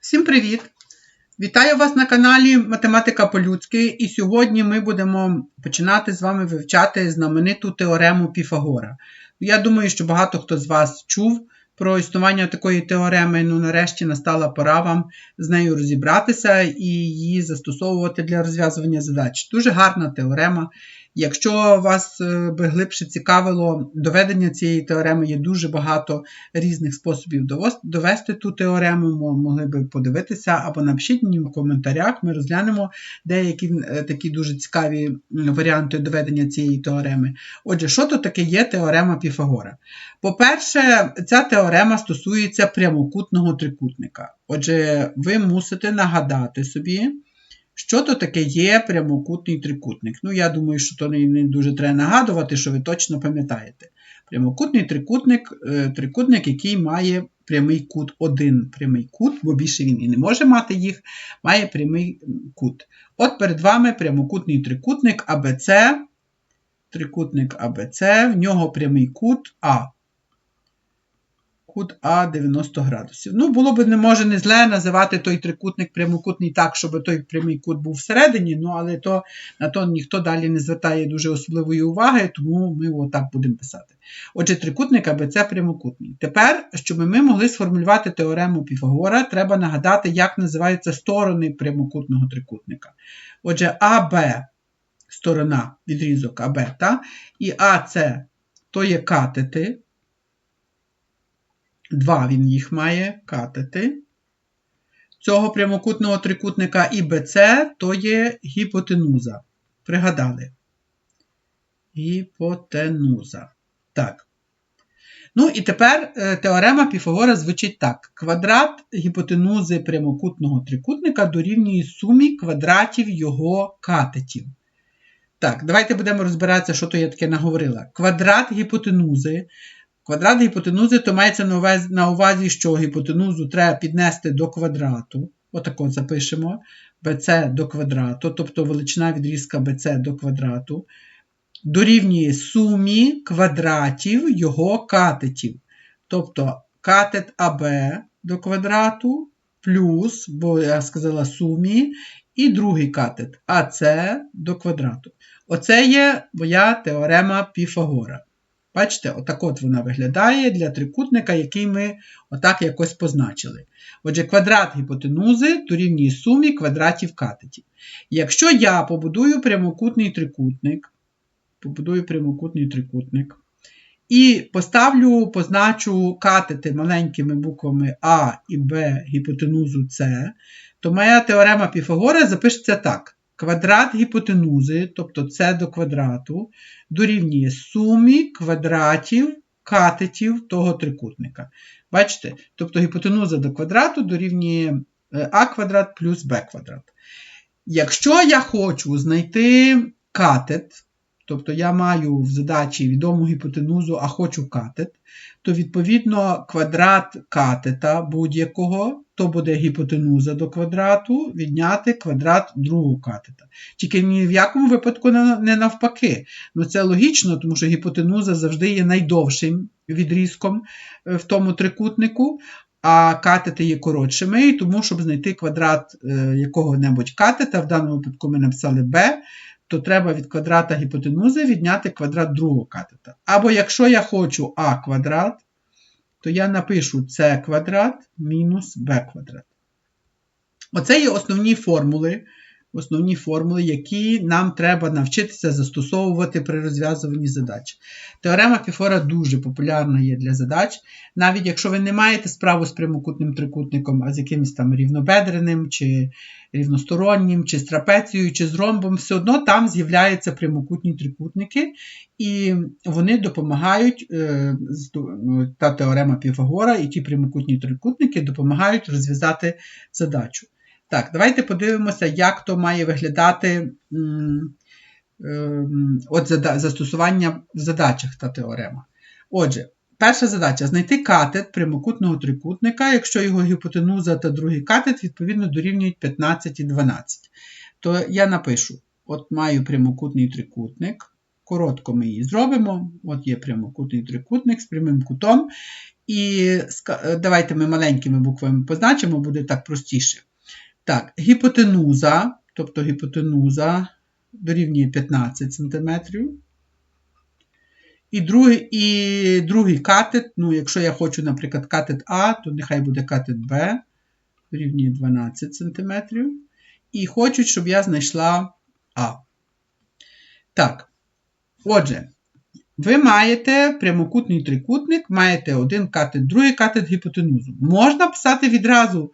Всім привіт! Вітаю вас на каналі Математика по-людськи, і сьогодні ми будемо починати з вами вивчати знамениту теорему Піфагора. Я думаю, що багато хто з вас чув про існування такої теореми, ну нарешті настала пора вам з нею розібратися і її застосовувати для розв'язування задач. Дуже гарна теорема. Якщо вас е, би глибше цікавило доведення цієї теореми, є дуже багато різних способів довести ту теорему, могли би подивитися, або напишіть мені в коментарях, ми розглянемо деякі е, такі дуже цікаві варіанти доведення цієї теореми. Отже, що то таке є теорема Піфагора? По-перше, ця теорема стосується прямокутного трикутника. Отже, ви мусите нагадати собі. Що то таке є прямокутний трикутник? Ну, я думаю, що то не дуже треба нагадувати, що ви точно пам'ятаєте. Прямокутний трикутник е, трикутник, який має прямий кут один прямий кут, бо більше він і не може мати їх, має прямий кут. От перед вами прямокутний трикутник АБЦ. Трикутник АБЦ, в нього прямий кут А кут А 90 градусів. Ну, було б не може не зле називати той трикутник прямокутний так, щоб той прямий кут був всередині, ну, але то, на то ніхто далі не звертає дуже особливої уваги, тому ми отак будемо писати. Отже, трикутник АБЦ прямокутний. Тепер, щоб ми могли сформулювати теорему Піфагора, треба нагадати, як називаються сторони прямокутного трикутника. Отже, АБ сторона відрізок АБ, та, і АЦ то є катети. Два він їх має катети. Цього прямокутного трикутника і БЦ то є гіпотенуза. Пригадали? Гіпотенуза. Так. Ну і тепер е, теорема Піфагора звучить так: квадрат гіпотенузи прямокутного трикутника дорівнює сумі квадратів його катетів. Так, давайте будемо розбиратися, що то я таке наговорила. Квадрат гіпотенузи Квадрат гіпотенузи, то мається на увазі, що гіпотенузу треба піднести до квадрату. Отако запишемо BC до квадрату, тобто величина відрізка BC до квадрату, дорівнює сумі квадратів його катетів. Тобто катет АБ до квадрату плюс, бо я сказала сумі, і другий катет АС до квадрату. Оце є моя теорема Піфагора. Бачите, отак от вона виглядає для трикутника, який ми отак якось позначили. Отже, квадрат гіпотенузи дорівнює сумі квадратів катетів. Якщо я побудую прямокутний трикутник, побудую прямокутний трикутник, і поставлю, позначу катети маленькими буквами А і Б гіпотенузу С, то моя теорема Піфагора запишеться так квадрат гіпотенузи, тобто це до квадрату, дорівнює сумі квадратів катетів того трикутника. Бачите? Тобто гіпотенуза до квадрату дорівнює е, а квадрат плюс Б квадрат. Якщо я хочу знайти катет, тобто я маю в задачі відому гіпотенузу, а хочу катет, то відповідно квадрат катета будь-якого, то буде гіпотенуза до квадрату, відняти квадрат другого катета. Тільки ні в якому випадку не навпаки. Ну Це логічно, тому що гіпотенуза завжди є найдовшим відрізком е, в тому трикутнику. А катети є коротшими, і тому, щоб знайти квадрат е, якого-небудь катета, в даному випадку ми написали b, то треба від квадрата гіпотенузи відняти квадрат другого катета. Або якщо я хочу а квадрат, то я напишу c квадрат мінус b квадрат. Оце є основні формули, основні формули, які нам треба навчитися застосовувати при розв'язуванні задач. Теорема Піфора дуже популярна є для задач. Навіть якщо ви не маєте справу з прямокутним трикутником, а з якимось там рівнобедреним, чи рівностороннім, чи з трапецією, чи з ромбом, все одно там з'являються прямокутні трикутники, і вони допомагають, е, ну, та теорема Піфагора і ті прямокутні трикутники допомагають розв'язати задачу. Так, давайте подивимося, як то має виглядати ем, от застосування в задачах та теорема. Отже, перша задача знайти катет прямокутного трикутника, якщо його гіпотенуза та другий катет, відповідно, дорівнюють 15 і 12. То я напишу: от маю прямокутний трикутник, коротко ми її зробимо. От є прямокутний трикутник з прямим кутом. І давайте ми маленькими буквами позначимо, буде так простіше. Так, гіпотенуза, тобто гіпотенуза дорівнює 15 см. І другий, і другий катет, ну, якщо я хочу, наприклад, катет А, то нехай буде катет Б, дорівнює 12 см. І хочуть, щоб я знайшла А. Так. Отже, ви маєте прямокутний трикутник, маєте один катет, другий катет гіпотенузу. Можна писати відразу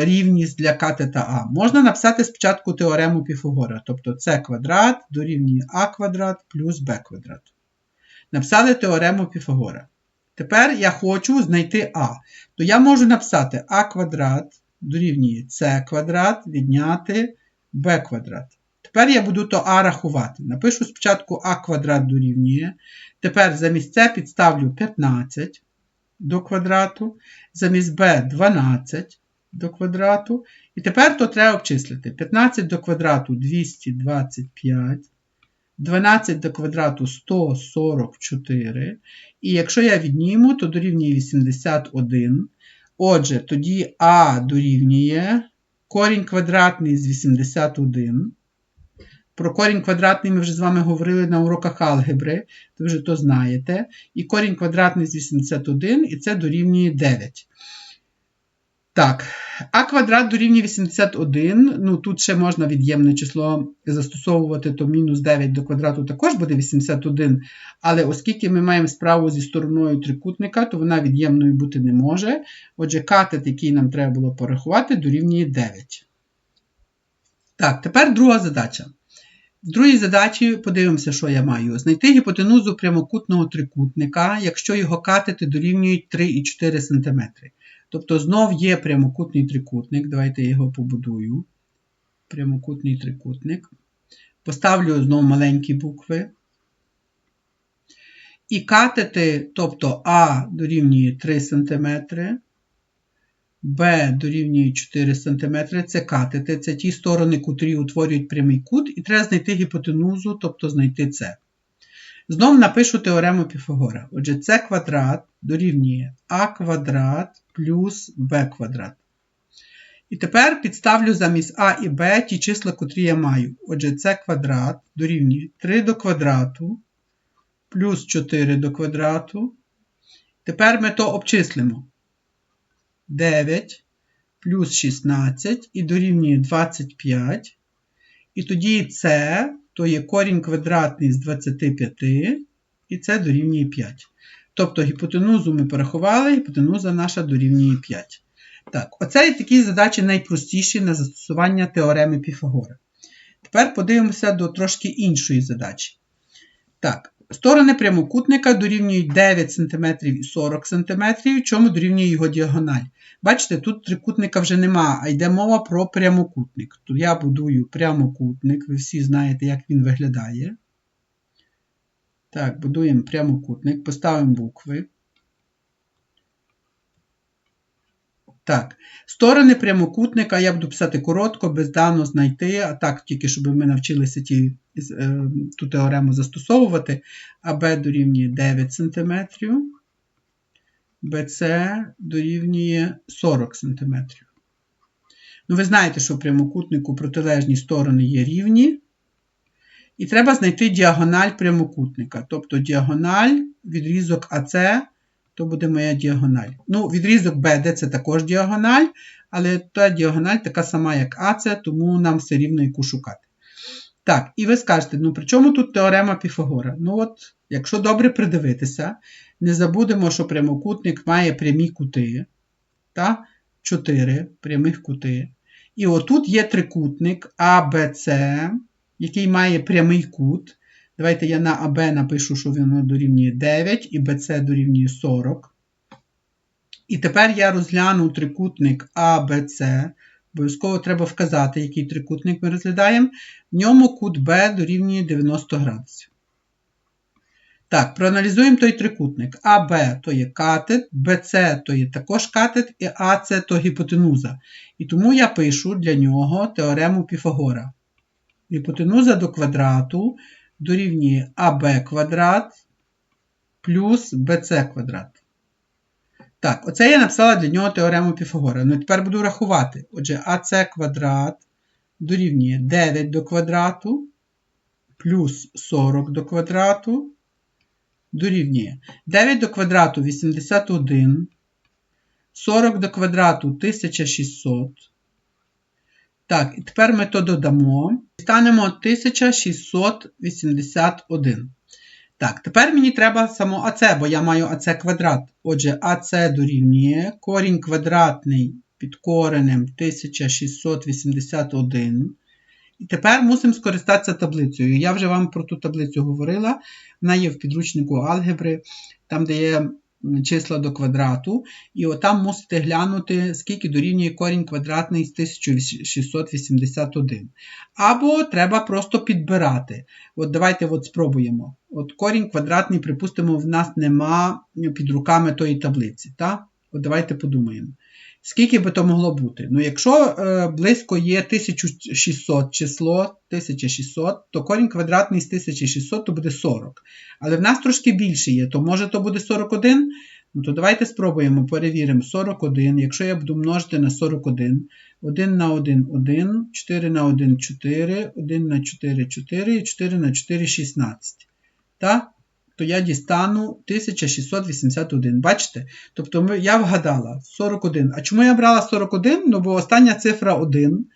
рівність для катета А. Можна написати спочатку теорему Піфагора, тобто С квадрат дорівнює А квадрат плюс Б квадрат. Написали теорему Піфагора. Тепер я хочу знайти А. То я можу написати А квадрат дорівнює С квадрат відняти Б квадрат. Тепер я буду то А рахувати. Напишу спочатку А квадрат дорівнює. Тепер замість С підставлю 15 до квадрату, замість Б 12 до квадрату. І тепер то треба обчислити. 15 до квадрату 225. 12 до квадрату 144. І якщо я відніму, то дорівнює 81. Отже, тоді А дорівнює корінь квадратний з 81. Про корінь квадратний ми вже з вами говорили на уроках алгебри, ви вже то знаєте. І корінь квадратний з 81, і це дорівнює 9. Так, а квадрат дорівнює 81. Ну, тут ще можна від'ємне число застосовувати, то мінус 9 до квадрату також буде 81. Але оскільки ми маємо справу зі стороною трикутника, то вона від'ємною бути не може. Отже, катет, який нам треба було порахувати, дорівнює 9. Так, тепер друга задача. В другій задачі подивимося, що я маю. Знайти гіпотенузу прямокутного трикутника, якщо його катети дорівнюють 3,4 см. Тобто знов є прямокутний трикутник. Давайте я його побудую. Прямокутний трикутник. Поставлю знову маленькі букви. І катети, тобто А дорівнює 3 см, Б дорівнює 4 см. Це катети. Це ті сторони, котрі утворюють прямий кут, і треба знайти гіпотенузу, тобто знайти це. Знов напишу теорему Піфагора. Отже, С квадрат дорівнює А квадрат плюс Б квадрат. І тепер підставлю замість А і Б ті числа, котрі я маю. Отже, С квадрат дорівнює 3 до квадрату плюс 4 до квадрату. Тепер ми то обчислимо. 9 плюс 16 і дорівнює 25. І тоді С то є корінь квадратний з 25, і це дорівнює 5. Тобто гіпотенузу ми порахували, гіпотенуза наша дорівнює 5. Так, оце і такі задачі найпростіші на застосування теореми Піфагора. Тепер подивимося до трошки іншої задачі. Так, сторони прямокутника дорівнюють 9 см і 40 см, чому дорівнює його діагональ. Бачите, тут трикутника вже нема, а йде мова про прямокутник. Тут я будую прямокутник, ви всі знаєте, як він виглядає. Так, будуємо прямокутник, поставимо букви. Так, сторони прямокутника я буду писати коротко, бездано знайти, а так, тільки щоб ми навчилися ті, е, ту теорему застосовувати. АБ дорівнює 9 см, БЦ дорівнює 40 см. Ну, ви знаєте, що в прямокутнику протилежні сторони є рівні. І треба знайти діагональ прямокутника. Тобто діагональ, відрізок АЦ, то буде моя діагональ. Ну, відрізок BD це також діагональ, але та діагональ така сама, як АЦ, тому нам все рівно яку шукати. Так, і ви скажете, ну при чому тут теорема Піфагора? Ну от, якщо добре придивитися, не забудемо, що прямокутник має прямі кути. Та? 4 прямих кути. І отут є трикутник АБЦ, який має прямий кут. Давайте я на АБ напишу, що воно дорівнює 9 і БЦ дорівнює 40. І тепер я розгляну трикутник АБЦ. Обов'язково треба вказати, який трикутник ми розглядаємо. В ньому кут Б дорівнює 90 градусів. Так, проаналізуємо той трикутник. АБ то є катет, БЦ то є також катет, і АЦ то гіпотенуза. І тому я пишу для нього теорему Піфагора. Гіпотенуза до квадрату дорівнює АБ квадрат плюс БЦ квадрат. Так, оце я написала для нього теорему Піфагора. Ну тепер буду рахувати. Отже, АС квадрат дорівнює 9 до квадрату плюс 40 до квадрату дорівнює 9 до квадрату 81, 40 до квадрату 1600. Так, і тепер ми то додамо. Станемо 1681. Так, тепер мені треба само АЦ, бо я маю АЦ квадрат. Отже, АЦ дорівнює корінь квадратний під коренем 1681. І тепер мусимо скористатися таблицею. Я вже вам про ту таблицю говорила. Вона є в підручнику алгебри, там, де є числа до квадрату. І отам мусите глянути, скільки дорівнює корінь квадратний з 1681. Або треба просто підбирати. От Давайте от спробуємо. От Корінь квадратний, припустимо, в нас нема під руками тої таблиці. Та? От Давайте подумаємо. Скільки би то могло бути? Ну, якщо е, близько є 1600 число, 1600, то корінь квадратний з 1600 то буде 40. Але в нас трошки більше є, то може то буде 41. Ну, то давайте спробуємо, перевіримо 41. Якщо я буду множити на 41, 1 на 1 1, 4 на 1 4, 1 на 4 4 і 4 на 4 16. Так? То я дістану 1681. Бачите? Тобто я вгадала 41. А чому я брала 41? Ну, бо остання цифра 1.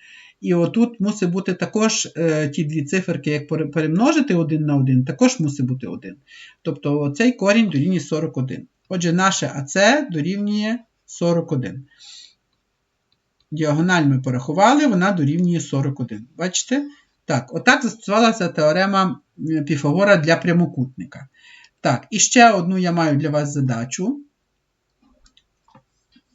І отут мусить бути також е, ті дві циферки, як перемножити 1 на 1, також мусить бути 1. Тобто цей корінь дорівнює 41. Отже, наше АЦ дорівнює 41. Діагональ ми порахували, вона дорівнює 41. Бачите? Так, отак застосувалася теорема Піфагора для прямокутника. Так, і ще одну я маю для вас задачу.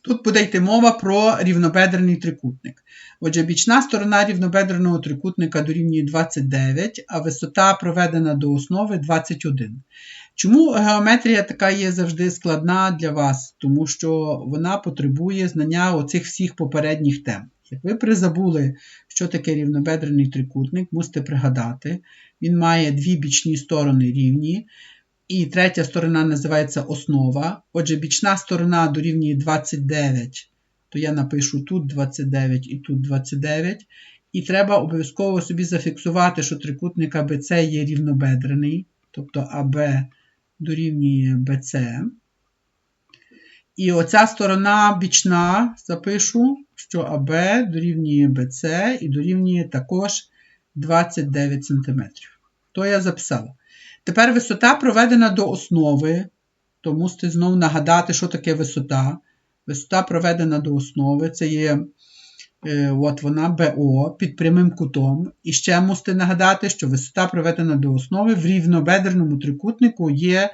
Тут буде йти мова про рівнобедрений трикутник. Отже, бічна сторона рівнобедреного трикутника дорівнює 29, а висота проведена до основи 21. Чому геометрія така є завжди складна для вас? Тому що вона потребує знання оцих всіх попередніх тем. Як ви призабули, що таке рівнобедрений трикутник, мусите пригадати, він має дві бічні сторони рівні. І третя сторона називається основа. Отже, бічна сторона дорівнює 29, то я напишу тут 29 і тут 29. І треба обов'язково собі зафіксувати, що трикутник АБЦ є рівнобедрений, тобто АБ дорівнює БЦ. І оця сторона бічна запишу, що АБ дорівнює БЦ і дорівнює також 29 см. То я записала. Тепер висота проведена до основи, то мусите знову нагадати, що таке висота. Висота проведена до основи, це є е, от вона БО під прямим кутом. І ще мусите нагадати, що висота проведена до основи в рівнобедерному трикутнику є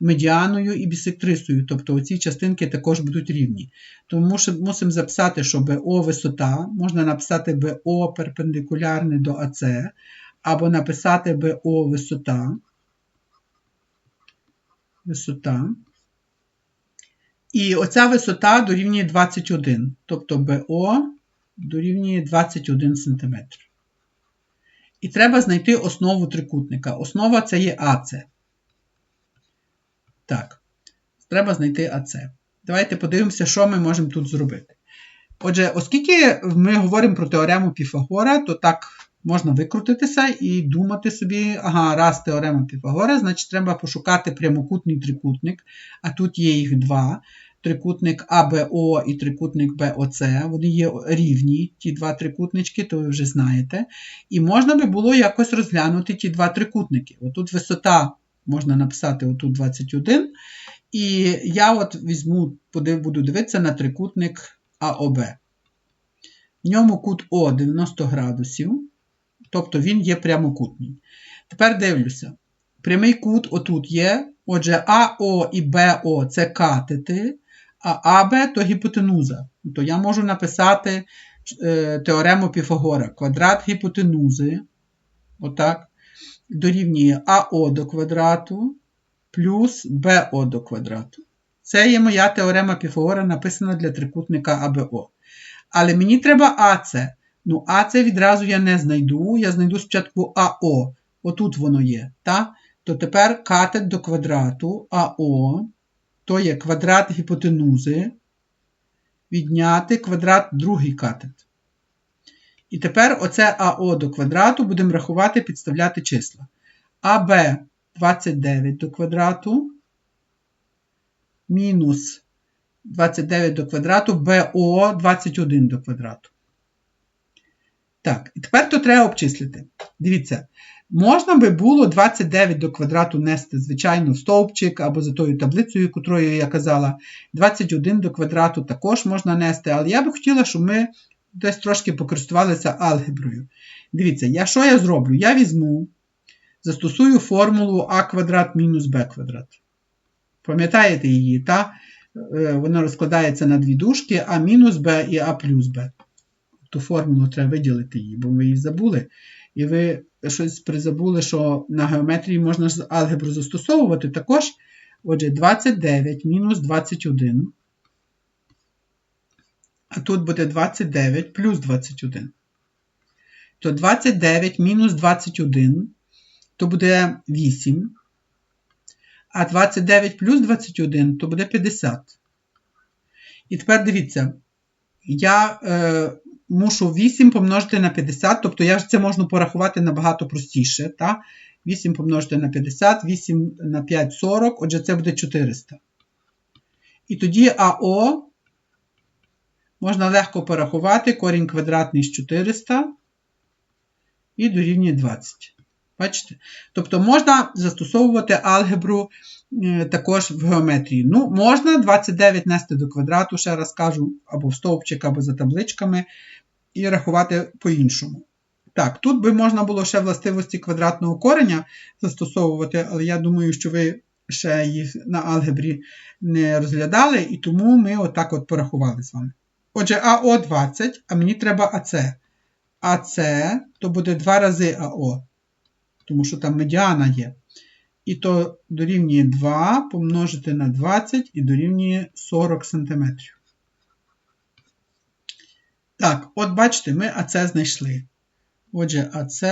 медіаною і бісектрисою. Тобто оці частинки також будуть рівні. Тому мусимо записати, що БО висота, можна написати БО перпендикулярне до АЦ, або написати БО висота висота. І оця висота дорівнює 21, тобто БО дорівнює 21 см. І треба знайти основу трикутника. Основа це є АЦ. Так, треба знайти АЦ. Давайте подивимося, що ми можемо тут зробити. Отже, оскільки ми говоримо про теорему Піфагора, то так можна викрутитися і думати собі, ага, раз теорема Піфагора, значить треба пошукати прямокутний трикутник, а тут є їх два. Трикутник АБО і трикутник БОЦ, вони є рівні, ті два трикутнички, то ви вже знаєте. І можна би було якось розглянути ті два трикутники. Отут висота можна написати отут 21. І я от візьму, буду дивитися на трикутник АОБ. В ньому кут О 90 градусів. Тобто він є прямокутний. Тепер дивлюся. Прямий кут отут є. Отже, АО і БО це катети, а АБ то гіпотенуза. То я можу написати е, теорему Піфагора. Квадрат гіпотенузи. Отак. Дорівнює АО до квадрату плюс БО до квадрату. Це є моя теорема Піфагора, написана для трикутника АБО. Але мені треба АЦ. Ну, А це відразу я не знайду. Я знайду спочатку АО. отут воно є, та? то тепер катет до квадрату АО, то є квадрат гіпотенузи, відняти квадрат другий катет. І тепер оце АО до квадрату будемо рахувати, підставляти числа. АБ 29 до квадрату мінус 29 до квадрату, БО 21 до квадрату. Так, і тепер то треба обчислити. Дивіться, можна би було 29 до квадрату нести, звичайно, в стовпчик або за тою таблицею, котрою я казала. 21 до квадрату також можна нести, але я би хотіла, щоб ми десь трошки покористувалися алгеброю. Дивіться, я що я зроблю? Я візьму, застосую формулу а квадрат мінус b квадрат. Пам'ятаєте її, та? Е, Вона розкладається на дві дужки, а мінус b і а плюс b. Ту формулу треба виділити її, бо ви її забули. І ви щось призабули, що на геометрії можна алгебру застосовувати також. Отже, 29 мінус 21. А тут буде 29 плюс 21. То 29 мінус 21, то буде 8. А 29 плюс 21 то буде 50. І тепер дивіться, я е, мушу 8 помножити на 50, тобто я ж це можу порахувати набагато простіше. Та? 8 помножити на 50, 8 на 5 40, отже, це буде 400. І тоді АО можна легко порахувати корінь квадратний з 400 і дорівнює 20. Бачите? Тобто можна застосовувати алгебру е, також в геометрії. Ну, можна 29 нести до квадрату, ще раз кажу, або в стовпчик, або за табличками, і рахувати по-іншому. Так, тут би можна було ще властивості квадратного кореня застосовувати, але я думаю, що ви ще їх на алгебрі не розглядали, і тому ми отак от порахували з вами. Отже, АО 20, а мені треба АЦ. АЦ то буде 2 рази АО тому що там медіана є. І то дорівнює 2 помножити на 20 і дорівнює 40 см. Так, от бачите, ми АЦ знайшли. Отже, АЦ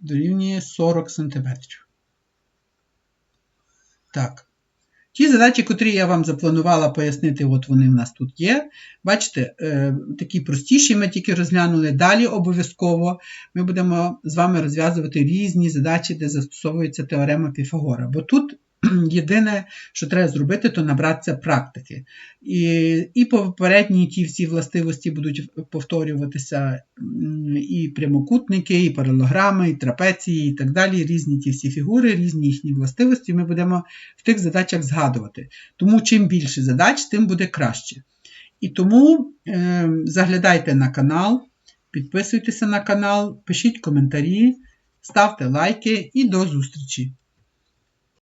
дорівнює 40 см. Так. Ті задачі, котрі я вам запланувала пояснити, от вони в нас тут є. Бачите, е, такі простіші ми тільки розглянули. Далі обов'язково ми будемо з вами розв'язувати різні задачі, де застосовується теорема Піфагора. Бо тут Єдине, що треба зробити, то набратися практики. І і попередні ті всі властивості будуть повторюватися і прямокутники, і паралограми, і трапеції, і так далі. Різні ті всі фігури, різні їхні властивості ми будемо в тих задачах згадувати. Тому чим більше задач, тим буде краще. І тому е, заглядайте на канал, підписуйтеся на канал, пишіть коментарі, ставте лайки і до зустрічі!